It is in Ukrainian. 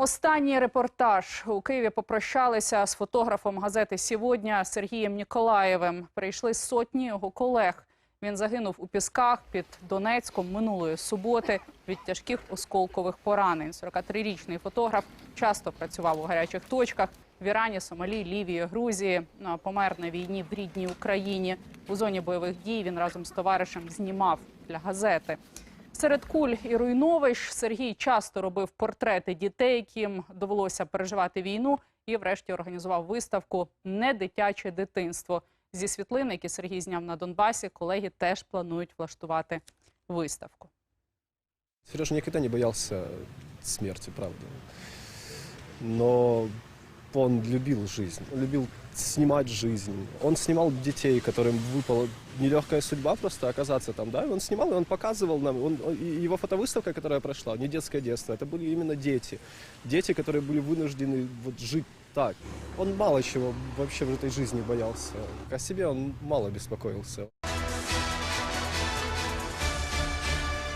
Останній репортаж у Києві попрощалися з фотографом газети «Сьогодні» Сергієм Ніколаєвим. Прийшли сотні його колег. Він загинув у пісках під Донецьком минулої суботи від тяжких осколкових поранень. 43-річний фотограф часто працював у гарячих точках в Ірані, Сомалі, Лівії, Грузії. Ну, помер на війні в рідній Україні. У зоні бойових дій він разом з товаришем знімав для газети. Серед куль і руйновищ Сергій часто робив портрети дітей, яким довелося переживати війну, і врешті організував виставку Не дитяче дитинство. Зі світлин, які Сергій зняв на Донбасі, колеги теж планують влаштувати виставку. Сережа никогда не боялся смерти, правда. Но он любил жизнь, он любил снимать жизнь. Он снимал детей, которым выпала нелегкая судьба просто оказаться там, да, и он снимал, и он показывал нам, он, он- и его фотовыставка, которая прошла, не детское детство, это были именно дети. Дети, которые были вынуждены вот жить так. Он мало чего вообще в этой жизни боялся. О себе он мало беспокоился.